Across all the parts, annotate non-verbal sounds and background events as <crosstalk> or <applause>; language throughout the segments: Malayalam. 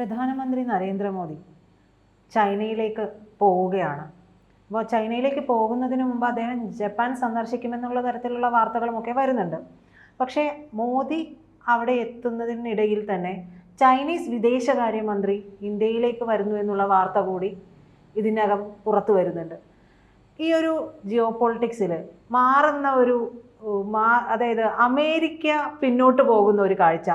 പ്രധാനമന്ത്രി നരേന്ദ്രമോദി ചൈനയിലേക്ക് പോവുകയാണ്. അപ്പോൾ ചൈനയിലേക്ക് പോകുന്നതിന് മുമ്പ് അദ്ദേഹം ജപ്പാൻ സന്ദർശിക്കുമെന്നുള്ള തരത്തിലുള്ള വാർത്തകളുമൊക്കെ വരുന്നുണ്ട്. പക്ഷേ മോദി അവിടെ എത്തുന്നതിനിടയിൽ തന്നെ ചൈനീസ് വിദേശകാര്യമന്ത്രി ഇന്ത്യയിലേക്ക് വരുന്നു എന്നുള്ള വാർത്ത കൂടി ഇതിനകം പുറത്തു വരുന്നുണ്ട്. ഈ ഒരു ജിയോ പൊളിറ്റിക്സിൽ മാറുന്ന ഒരു മാ അതായത് അമേരിക്ക പിന്നോട്ട് പോകുന്ന ഒരു കാഴ്ച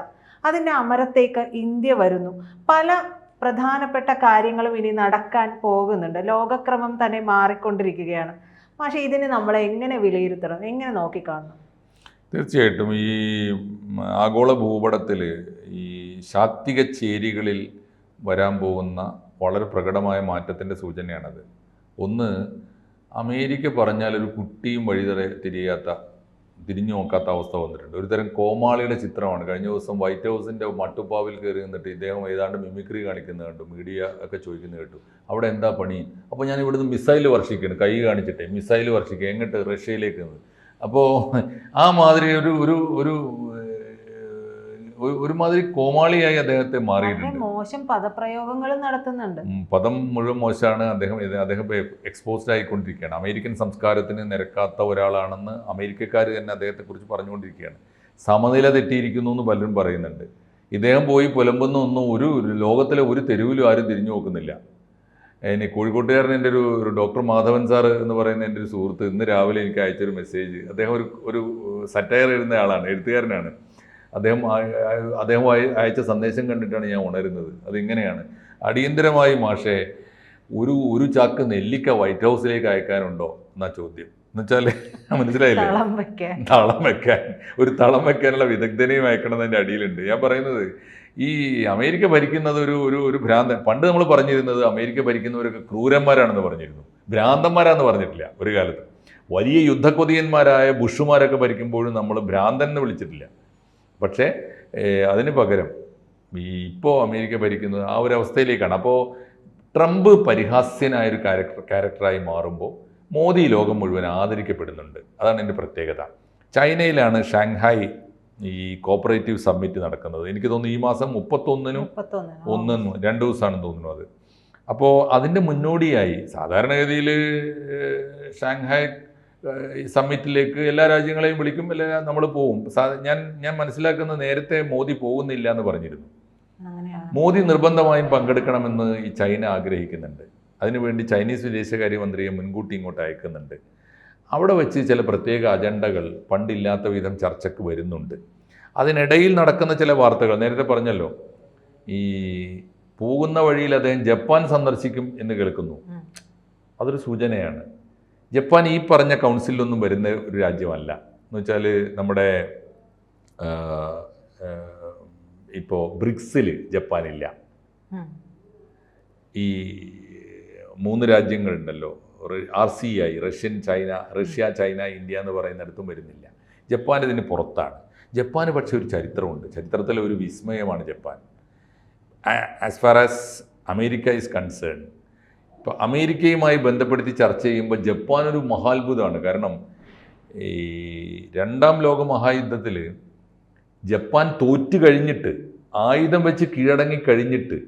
അതിന്റെ അമരത്തേക്ക് ഇന്ത്യ വരുന്നു. പല പ്രധാനപ്പെട്ട കാര്യങ്ങളും ഇനി നടക്കാൻ പോകുന്നുണ്ട്. ലോകക്രമം തന്നെ മാറിക്കൊണ്ടിരിക്കുകയാണ്. പക്ഷേ ഇതിന് നമ്മൾ എങ്ങനെ വിലയിരുത്തണം? എങ്ങനെ നോക്കിക്കാണണം? തീർച്ചയായിട്ടും ഈ ആഗോള ഭൂപടത്തിൽ ഈ ശാക്തിക ചേരികളിൽ വരാൻ പോകുന്ന വളരെ പ്രകടമായ മാറ്റത്തിന്റെ സൂചനയാണത്. ഒന്ന് അമേരിക്ക പറഞ്ഞാൽ ഒരു കുട്ടിയും വഴി തിരിയാത്ത തിരിഞ്ഞു നോക്കാത്ത അവസ്ഥ വന്നിട്ടുണ്ട്. ഒരു തരം കോമാളിയുടെ ചിത്രമാണ്. കഴിഞ്ഞ ദിവസം വൈറ്റ് ഹൗസിന്റെ മട്ടുപ്പാവിൽ കയറി നിന്നിട്ട് ഇദ്ദേഹം ഏതാണ്ട് മിമിക്രി കാണിക്കുന്നത് കണ്ടു. മീഡിയ ഒക്കെ ചോദിക്കുന്നത് കേട്ടു. അവിടെ എന്താ പണി? അപ്പോൾ ഞാൻ ഇവിടുന്ന് മിസൈൽ വർഷിക്കുന്നു. കൈ കാണിച്ചിട്ടേ മിസൈൽ വർഷിക്കുക. എങ്ങോട്ട്? റഷ്യയിലേക്ക് അപ്പോൾ ആ മാതിരി ഒരു ഒരു ഒരു- ഒരുമാതിരി കോമാളിയായി അദ്ദേഹത്തെ മാറിയിട്ടുണ്ട്. മോശം പദപ്രയോഗങ്ങൾ നടത്തുന്നുണ്ട്. പദം മുഴുവൻ മോശമാണ്. അദ്ദേഹം അദ്ദേഹം എക്സ്പോസ്ഡ് ആയിക്കൊണ്ടിരിക്കുകയാണ്. അമേരിക്കൻ സംസ്കാരത്തിന് നിരക്കാത്ത ഒരാളാണെന്ന് അമേരിക്കക്കാർ തന്നെ അദ്ദേഹത്തെക്കുറിച്ച് പറഞ്ഞുകൊണ്ടിരിക്കുകയാണ്. സമനില തെറ്റിയിരിക്കുന്നു എന്ന് പലരും പറയുന്നുണ്ട്. ഇദ്ദേഹം പോയി പുലമ്പുന്ന ഒന്നും ഒരു ലോകത്തിലെ ഒരു തെരുവിലും ആരും തിരിഞ്ഞു നോക്കുന്നില്ല. ഇനി കോഴിക്കോട്ടുകാരൻ എന്റെ ഒരു ഒരു ഡോക്ടർ മാധവൻ സാർ എന്ന് പറയുന്ന എന്റെ ഒരു സുഹൃത്ത് ഇന്ന് രാവിലെ എനിക്ക് അയച്ചൊരു മെസ്സേജ് അദ്ദേഹം ഒരു ഒരു സറ്റയർ എഴുതുന്ന ആളാണ് എഴുത്തുകാരനാണ്. അദ്ദേഹം അദ്ദേഹം അയച്ച സന്ദേശം കണ്ടിട്ടാണ് ഞാൻ ഉണരുന്നത്. അതിങ്ങനെയാണ്. അടിയന്തരമായി മാഷേ ഒരു ഒരു ചാക്ക് നെല്ലിക്ക വൈറ്റ് ഹൗസിലേക്ക് അയക്കാനുണ്ടോ എന്നാ ചോദ്യം. എന്നുവെച്ചാൽ <laughs> മനസ്സിലായില്ലേ? തളം വെക്കാൻ. തളം വെക്കാൻ. ഒരു തളം വെക്കാനുള്ള വിദഗ്ധനെയും അയക്കണമെന്നതിന്റെ അടിയിലുണ്ട്. ഞാൻ പറയുന്നത് ഈ അമേരിക്ക ഭരിക്കുന്നത് ഒരു ഒരു ഒരു ഭ്രാന്തൻ പണ്ട് നമ്മൾ പറഞ്ഞിരുന്നത് അമേരിക്ക ഭരിക്കുന്നവരൊക്കെ ക്രൂരന്മാരാണെന്ന് പറഞ്ഞിരുന്നു. ഭ്രാന്തന്മാരാന്ന് പറഞ്ഞിട്ടില്ല ഒരു കാലത്ത്. വലിയ യുദ്ധക്കൊതിയന്മാരായ ബുഷുമാരൊക്കെ ഭരിക്കുമ്പോഴും നമ്മൾ ഭ്രാന്തൻ എന്ന് വിളിച്ചിട്ടില്ല. പക്ഷേ അതിന് പകരം ഈ ഇപ്പോൾ അമേരിക്ക ഭരിക്കുന്നത് ആ ഒരു അവസ്ഥയിലേക്കാണ്. അപ്പോൾ ട്രംപ് പരിഹാസ്യനായ ഒരു ക്യാരക്ടർ ക്യാരക്ടറായി മാറുമ്പോൾ മോദി ലോകം മുഴുവൻ ആദരിക്കപ്പെടുന്നുണ്ട്. അതാണ് എന്റെ പ്രത്യേകത. ചൈനയിലാണ് ഷാങ്ഹായ് ഈ കോപ്പറേറ്റീവ് സമ്മിറ്റ് നടക്കുന്നത്. എനിക്ക് തോന്നുന്നു ഈ മാസം മുപ്പത്തൊന്നിനും ഒന്നും രണ്ട് ദിവസമാണ് തോന്നുന്നു അത്. അപ്പോൾ അതിന്റെ മുന്നോടിയായി സാധാരണഗതിയിൽ ഷാങ്ഹായ് സമ്മിറ്റിലേക്ക് എല്ലാ രാജ്യങ്ങളെയും വിളിക്കും എല്ലാ നമ്മൾ പോവും. ഞാൻ ഞാൻ മനസ്സിലാക്കുന്ന നേരത്തെ മോദി പോകുന്നില്ല എന്ന് പറഞ്ഞിരുന്നു. മോദി നിർബന്ധമായും പങ്കെടുക്കണമെന്ന് ഈ ചൈന ആഗ്രഹിക്കുന്നുണ്ട്. അതിനുവേണ്ടി ചൈനീസ് വിദേശകാര്യമന്ത്രിയെ മുൻകൂട്ടി ഇങ്ങോട്ട് അയക്കുന്നുണ്ട്. അവിടെ വെച്ച് ചില പ്രത്യേക അജണ്ടകൾ പണ്ടില്ലാത്ത വിധം ചർച്ചയ്ക്ക് വരുന്നുണ്ട്. അതിനിടയിൽ നടക്കുന്ന ചില വാർത്തകൾ നേരത്തെ പറഞ്ഞല്ലോ ഈ പോകുന്ന വഴിയിൽ അദ്ദേഹം ജപ്പാൻ സന്ദർശിക്കും എന്ന് കേൾക്കുന്നു. അതൊരു സൂചനയാണ്. ജപ്പാൻ ഈ പറഞ്ഞ കൗൺസിലൊന്നും വരുന്ന ഒരു രാജ്യമല്ല. എന്ന് വെച്ചാൽ നമ്മുടെ ഇപ്പോൾ ബ്രിക്സിൽ ജപ്പാനില്ല. ഈ മൂന്ന് രാജ്യങ്ങളുണ്ടല്ലോ. R C I Russian China Russia China India എന്ന് പറയുന്നിടത്തും വരുന്നില്ല. ജപ്പാൻ ഇതിന് പുറത്താണ്. ജപ്പാന് പക്ഷേ ഒരു ചരിത്രമുണ്ട്. ചരിത്രത്തിലെ ഒരു വിസ്മയമാണ് Japan. As far as America is concern ഇപ്പോൾ അമേരിക്കയുമായി ബന്ധപ്പെടുത്തി ചർച്ച ചെയ്യുമ്പോൾ ജപ്പാൻ ഒരു മഹാത്ഭുതമാണ്. കാരണം ഈ രണ്ടാം ലോക മഹായുദ്ധത്തിൽ ജപ്പാൻ തോറ്റു കഴിഞ്ഞിട്ട് ആയുധം വെച്ച് കീഴടങ്ങി കഴിഞ്ഞിട്ട്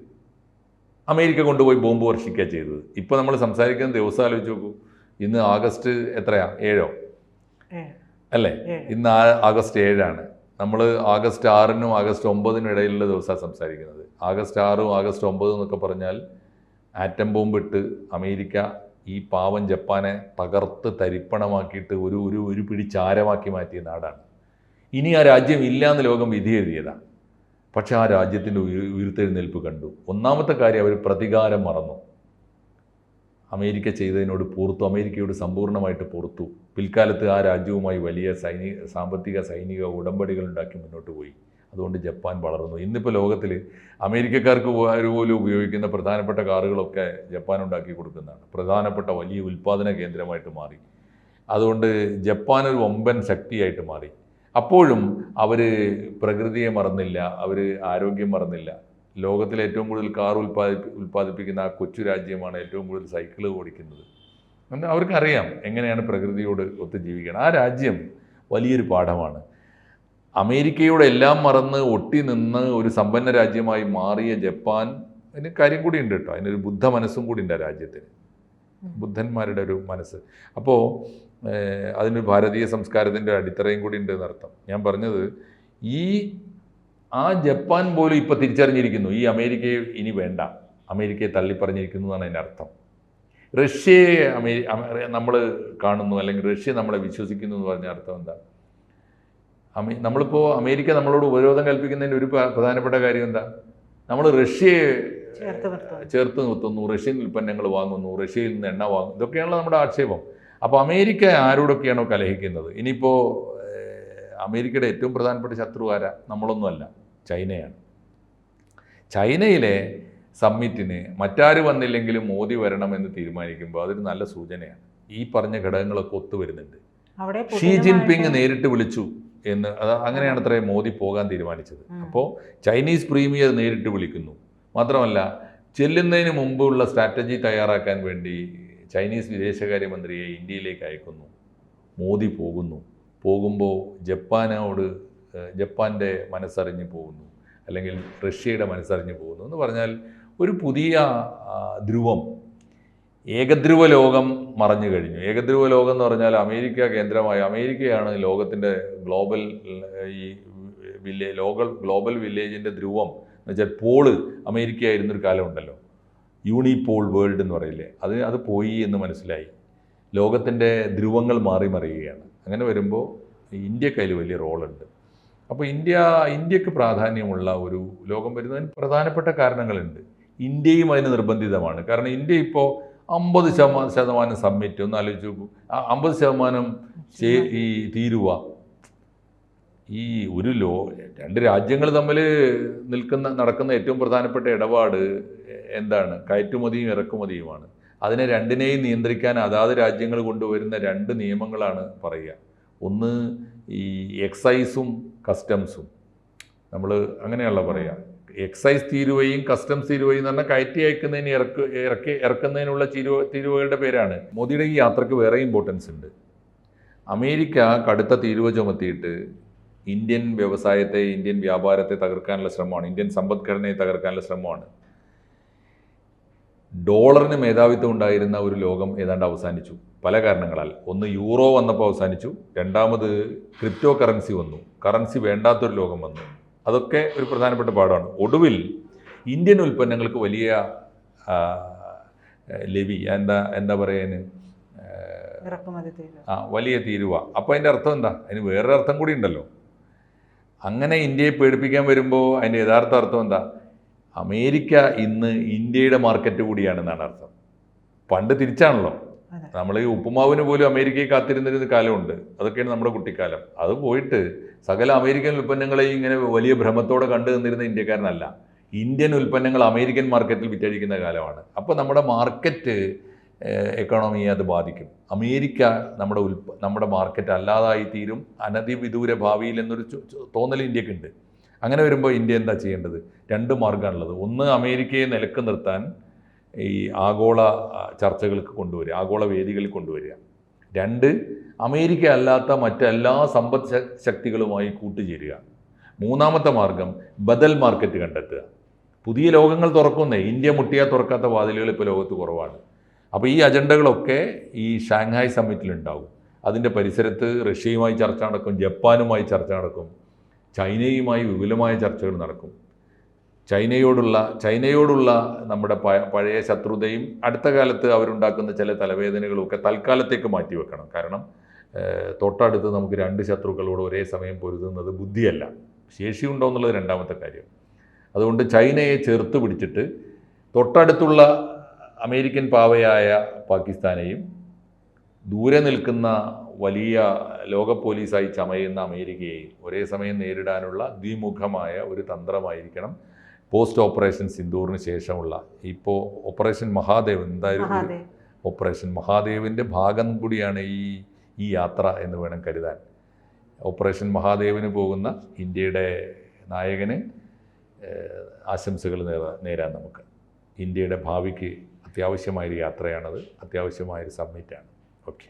അമേരിക്ക കൊണ്ടുപോയി ബോംബ് വർഷിക്കുക ചെയ്തത്. ഇപ്പോൾ നമ്മൾ സംസാരിക്കുന്ന ദിവസം ആലോചിച്ച് നോക്കൂ. ഇന്ന് ആഗസ്റ്റ് എത്രയാ? ഏഴോ? അല്ലേ? ഇന്ന് ആഗസ്റ്റ് ഏഴാണ്. നമ്മൾ ആഗസ്റ്റ് ആറിനും ആഗസ്റ്റ് ഒമ്പതിനും ഇടയിലുള്ള ദിവസമാണ് സംസാരിക്കുന്നത്. ആഗസ്റ്റ് ആറും ആഗസ്റ്റ് ഒമ്പതും എന്നൊക്കെ പറഞ്ഞാൽ ആറ്റം ബോംബിട്ട് അമേരിക്ക ഈ പാവം ജപ്പാനെ തകർത്ത് തരിപ്പണമാക്കിയിട്ട് ഒരു ഒരു ഒരു പിടി ചാരമാക്കി മാറ്റിയ നാടാണ്. ഇനി ആ രാജ്യം ഇല്ല എന്ന് ലോകം വിധി എഴുതിയതാണ്. പക്ഷെ ആ രാജ്യത്തിന്റെ ഉയ- ഉയർത്തെഴുന്നേൽപ്പ് കണ്ടു. ഒന്നാമത്തെ കാര്യം അവർ പ്രതികാരം മറന്നു. അമേരിക്ക ചെയ്തതിനോട് പൂർത്തു അമേരിക്കയോട് സമ്പൂർണമായിട്ട് പൂർത്തു പിൽക്കാലത്ത് ആ രാജ്യവുമായി വലിയ സൈനിക സാമ്പത്തിക സൈനിക ഉടമ്പടികൾ ഉണ്ടാക്കി മുന്നോട്ട് പോയി. അതുകൊണ്ട് ജപ്പാൻ വളർന്നു. ഇന്നിപ്പോൾ ലോകത്തിൽ അമേരിക്കക്കാർക്ക് പോലും ഉപയോഗിക്കുന്ന പ്രധാനപ്പെട്ട കാറുകളൊക്കെ ജപ്പാൻ ഉണ്ടാക്കി കൊടുക്കുന്നതാണ്. പ്രധാനപ്പെട്ട വലിയ ഉൽപ്പാദന കേന്ദ്രമായിട്ട് മാറി. അതുകൊണ്ട് ജപ്പാൻ ഒരു വമ്പൻ ശക്തിയായിട്ട് മാറി. അപ്പോഴും അവർ പ്രകൃതിയെ മറന്നില്ല അവർ ആരോഗ്യം മറന്നില്ല. ലോകത്തിലെ ഏറ്റവും കൂടുതൽ കാർ ഉൽപ്പാദിപ്പി ഉൽപ്പാദിപ്പിക്കുന്ന ആ കൊച്ചു രാജ്യമാണ് ഏറ്റവും കൂടുതൽ സൈക്കിൾ ഓടിക്കുന്നത്. അവർക്കറിയാം എങ്ങനെയാണ് പ്രകൃതിയോട് ഒത്തു ജീവിക്കണം. ആ രാജ്യം വലിയൊരു പാഠമാണ്. അമേരിക്കയോട് എല്ലാം മറന്ന് ഒട്ടി നിന്ന് ഒരു സമ്പന്ന രാജ്യമായി മാറിയ ജപ്പാൻ അതിന് കാര്യം കൂടി ഉണ്ട് കേട്ടോ. അതിനൊരു ബുദ്ധ മനസ്സും കൂടി ഉണ്ട് ആ രാജ്യത്തിന്. ബുദ്ധന്മാരുടെ ഒരു മനസ്സ്. അപ്പോൾ അതിന് ഭാരതീയ സംസ്കാരത്തിന്റെ അടിത്തറയും കൂടി ഉണ്ട് എന്നർത്ഥം. ഞാൻ പറഞ്ഞത് ഈ ആ ജപ്പാൻ പോലും ഇപ്പോൾ തിരിച്ചറിഞ്ഞിരിക്കുന്നു. ഈ അമേരിക്കയെ ഇനി വേണ്ട. അമേരിക്കയെ തള്ളിപ്പറഞ്ഞിരിക്കുന്നു എന്നാണ് അതിന്റെ അർത്ഥം. റഷ്യയെ അമേരി നമ്മൾ കാണുന്നു അല്ലെങ്കിൽ റഷ്യ നമ്മളെ വിശ്വസിക്കുന്നു എന്ന് പറഞ്ഞ അർത്ഥം എന്താ? അമേ നമ്മളിപ്പോൾ അമേരിക്ക നമ്മളോട് ഉപരോധം കൽപ്പിക്കുന്നതിന്റെ ഒരു പ്രധാനപ്പെട്ട കാര്യം എന്താ? നമ്മൾ റഷ്യയെ ചേർത്ത് നിർത്തുന്നു. റഷ്യൻ ഉൽപ്പന്നങ്ങൾ വാങ്ങുന്നു റഷ്യയിൽ നിന്ന് എണ്ണ വാങ്ങുന്നു ഇതൊക്കെയാണല്ലോ നമ്മുടെ ആക്ഷേപം. അപ്പോൾ അമേരിക്ക ആരോടൊക്കെയാണോ കലഹിക്കുന്നത്? ഇനിയിപ്പോൾ അമേരിക്കയുടെ ഏറ്റവും പ്രധാനപ്പെട്ട ശത്രു ആരാ നമ്മളൊന്നുമല്ല ചൈനയാണ്. ചൈനയിലെ സമ്മിറ്റിന് മറ്റാര് വന്നില്ലെങ്കിലും മോദി വരണമെന്ന് തീരുമാനിക്കുമ്പോൾ അതൊരു നല്ല സൂചനയാണ്. ഈ പറഞ്ഞ ഘടകങ്ങളൊക്കെ ഒത്തുവരുന്നുണ്ട്. ഷീ ജിൻപിങ് നേരിട്ട് വിളിച്ചു. എന്ന് അത് അങ്ങനെയാണ് അത്രേ മോദി പോകാൻ തീരുമാനിച്ചത്. അപ്പോൾ ചൈനീസ് പ്രീമിയർ നേരിട്ട് വിളിക്കുന്നു. മാത്രമല്ല ചെല്ലുന്നതിന് മുമ്പുള്ള സ്ട്രാറ്റജി തയ്യാറാക്കാൻ വേണ്ടി ചൈനീസ് വിദേശകാര്യമന്ത്രിയെ ഇന്ത്യയിലേക്ക് അയക്കുന്നു. മോദി പോകുന്നു. പോകുമ്പോൾ ജപ്പാനോട് ജപ്പാന്റെ മനസ്സറിഞ്ഞ് പോകുന്നു. അല്ലെങ്കിൽ റഷ്യയുടെ മനസ്സറിഞ്ഞ് പോകുന്നു എന്ന് പറഞ്ഞാൽ ഒരു പുതിയ ധ്രുവം ഏകധ്രുവ ലോകം മറഞ്ഞു കഴിഞ്ഞു. ഏകധ്രുവ ലോകം എന്ന് പറഞ്ഞാൽ അമേരിക്ക കേന്ദ്രമായ അമേരിക്കയാണ് ലോകത്തിന്റെ ഗ്ലോബൽ ഈ വില്ലേ ലോകൽ ഗ്ലോബൽ വില്ലേജിന്റെ ധ്രുവം എന്ന് വെച്ചാൽ പോൾ അമേരിക്ക ആയിരുന്നൊരു കാലമുണ്ടല്ലോ യൂണിപോൾ വേൾഡ് എന്ന് പറയില്ലേ? അത് അത് പോയി എന്ന് മനസ്സിലായി. ലോകത്തിന്റെ ധ്രുവങ്ങൾ മാറി മറിയുകയാണ്. അങ്ങനെ വരുമ്പോൾ ഇന്ത്യക്കതിൽ വലിയ റോളുണ്ട്. അപ്പോൾ ഇന്ത്യ ഇന്ത്യയ്ക്ക് പ്രാധാന്യമുള്ള ഒരു ലോകം വരുന്നതിന് പ്രധാനപ്പെട്ട കാരണങ്ങളുണ്ട്. ഇന്ത്യയും അതിന് നിർബന്ധിതമാണ്. കാരണം ഇന്ത്യ ഇപ്പോൾ അമ്പത് ശതമാനം ശതമാനം സബ്മിറ്റ്. ഒന്ന് ആലോചിച്ച് നോക്കൂ. അമ്പത് ശതമാനം ഈ തീരുവ. ഈ ഒരു ലോ രണ്ട് രാജ്യങ്ങൾ തമ്മിൽ നിൽക്കുന്ന നടക്കുന്ന ഏറ്റവും പ്രധാനപ്പെട്ട ഇടപാട് എന്താണ്? കയറ്റുമതിയും ഇറക്കുമതിയുമാണ്. അതിനെ രണ്ടിനെയും നിയന്ത്രിക്കാൻ അതാത് രാജ്യങ്ങൾ കൊണ്ടുവരുന്ന രണ്ട് നിയമങ്ങളാണ് പറയുക. ഒന്ന് ഈ എക്സൈസും കസ്റ്റംസും. നമ്മൾ അങ്ങനെയുള്ള പറയുക. എക്സൈസ് തീരുവയും കസ്റ്റംസ് തീരുവയും എന്ന് പറഞ്ഞാൽ കയറ്റി അയക്കുന്നതിന് ഇറക്ക് ഇറക്കി ഇറക്കുന്നതിനുള്ള തീരുവ തീരുവകളുടെ പേരാണ്. മോദിയുടെ ഈ യാത്രയ്ക്ക് വേറെ ഇമ്പോർട്ടൻസ് ഉണ്ട്. അമേരിക്ക കടുത്ത തീരുവ ചുമത്തിയിട്ട് ഇന്ത്യൻ വ്യവസായത്തെ ഇന്ത്യൻ വ്യാപാരത്തെ തകർക്കാനുള്ള ശ്രമമാണ്. ഇന്ത്യൻ സമ്പദ്ഘടനയെ തകർക്കാനുള്ള ശ്രമമാണ്. ഡോളറിന് മേധാവിത്വം ഉണ്ടായിരുന്ന ഒരു ലോകം ഏതാണ്ട് അവസാനിച്ചു. പല കാരണങ്ങളാൽ. ഒന്ന് യൂറോ വന്നപ്പോൾ അവസാനിച്ചു. രണ്ടാമത് ക്രിപ്റ്റോ കറൻസി വന്നു. കറൻസി വേണ്ടാത്തൊരു ലോകം വന്നു. അതൊക്കെ ഒരു പ്രധാനപ്പെട്ട പാഠമാണ്. ഒടുവിൽ ഇന്ത്യൻ ഉൽപ്പന്നങ്ങൾക്ക് വലിയ ലെവി എന്താ എന്താ പറയുന്നത് ആ വലിയ തീരുവ. അപ്പോൾ അതിന്റെ അർത്ഥം എന്താ? അതിന് വേറൊരു അർത്ഥം കൂടി ഉണ്ടല്ലോ. അങ്ങനെ ഇന്ത്യയെ പേടിപ്പിക്കാൻ വരുമ്പോൾ അതിന്റെ യഥാർത്ഥ അർത്ഥം എന്താ? അമേരിക്ക ഇന്ന് ഇന്ത്യയുടെ മാർക്കറ്റ് കൂടിയാണെന്നാണ് അർത്ഥം. പണ്ട് തിരിച്ചാണല്ലോ. നമ്മൾ ഈ ഉപ്പുമാവിന് പോലും അമേരിക്കയിൽ കാത്തിരുന്നിരുന്ന കാലമുണ്ട്. അതൊക്കെയാണ് നമ്മുടെ കുട്ടിക്കാലം. അത് പോയിട്ട് സകല അമേരിക്കൻ ഉൽപ്പന്നങ്ങളെയും ഇങ്ങനെ വലിയ ഭ്രമത്തോടെ കണ്ടു നിന്നിരുന്ന ഇന്ത്യക്കാരനല്ല. ഇന്ത്യൻ ഉൽപ്പന്നങ്ങൾ അമേരിക്കൻ മാർക്കറ്റിൽ വിറ്റഴിക്കുന്ന കാലമാണ്. അപ്പോൾ നമ്മുടെ മാർക്കറ്റ് എക്കണോമിയെ അത് ബാധിക്കും. അമേരിക്ക നമ്മുടെ ഉൽപ്പ നമ്മുടെ മാർക്കറ്റ് അല്ലാതായി തീരും. അനധിവിദൂര ഭാവിയിൽ എന്നൊരു തോന്നൽ ഇന്ത്യക്കുണ്ട്. അങ്ങനെ വരുമ്പോൾ ഇന്ത്യ എന്താ ചെയ്യേണ്ടത്? രണ്ട് മാർഗമാണുള്ളത് ഒന്ന് അമേരിക്കയെ നിലയ്ക്ക് നിർത്താൻ ഈ ആഗോള ചർച്ചകൾക്ക് കൊണ്ടുവരിക ആഗോള വേദികളിൽ കൊണ്ടുവരിക. രണ്ട് അമേരിക്ക അല്ലാത്ത മറ്റെല്ലാ സമ്പദ് ശക്തികളുമായി കൂട്ടുചേരുക. മൂന്നാമത്തെ മാർഗം ബദൽ മാർക്കറ്റ് കണ്ടെത്തുക. പുതിയ ലോകങ്ങൾ തുറക്കുന്നേ ഇന്ത്യ മുട്ടിയാൽ തുറക്കാത്ത വാതിലുകൾ ഇപ്പോൾ ലോകത്ത് കുറവാണ്. അപ്പോൾ ഈ അജണ്ടകളൊക്കെ ഈ ഷാങ്ഹായ് സമ്മിറ്റിലുണ്ടാവും. അതിന്റെ പരിസരത്ത് റഷ്യയുമായി ചർച്ച നടക്കും ജപ്പാനുമായി ചർച്ച നടക്കും ചൈനയുമായി വിപുലമായ ചർച്ചകൾ നടക്കും. ചൈനയോടുള്ള ചൈനയോടുള്ള നമ്മുടെ പഴയ ശത്രുതയും അടുത്ത കാലത്ത് അവരുണ്ടാക്കുന്ന ചില തലവേദനകളും ഒക്കെ തൽക്കാലത്തേക്ക് മാറ്റിവെക്കണം. കാരണം തൊട്ടടുത്ത് നമുക്ക് രണ്ട് ശത്രുക്കളോട് ഒരേ സമയം പൊരുതുന്നത് ബുദ്ധിയല്ല. ശേഷിയുണ്ടോ എന്നുള്ളത് രണ്ടാമത്തെ കാര്യം. അതുകൊണ്ട് ചൈനയെ ചേർത്ത് പിടിച്ചിട്ട് തൊട്ടടുത്തുള്ള അമേരിക്കൻ പാവയായ പാകിസ്ഥാനെയും ദൂരെ നിൽക്കുന്ന വലിയ ലോക പോലീസായി ചമയുന്ന അമേരിക്കയെയും ഒരേ സമയം നേരിടാനുള്ള ദ്വിമുഖമായ ഒരു തന്ത്രമായിരിക്കണം. പോസ്റ്റ് ഓപ്പറേഷൻ സിന്ദൂറിന് ശേഷമുള്ള ഇപ്പോൾ ഓപ്പറേഷൻ മഹാദേവ് എന്തായാലും ഓപ്പറേഷൻ മഹാദേവിന്റെ ഭാഗം കൂടിയാണ് ഈ ഈ യാത്ര എന്ന് വേണം കരുതാൻ. ഓപ്പറേഷൻ മഹാദേവിന് പോകുന്ന ഇന്ത്യയുടെ നായകന് ആശംസകൾ നേരാ നേരാൻ നമുക്ക്. ഇന്ത്യയുടെ ഭാവിക്ക് അത്യാവശ്യമായൊരു യാത്രയാണത് അത്യാവശ്യമായൊരു സബ്മിറ്റാണ് ഓക്കെ.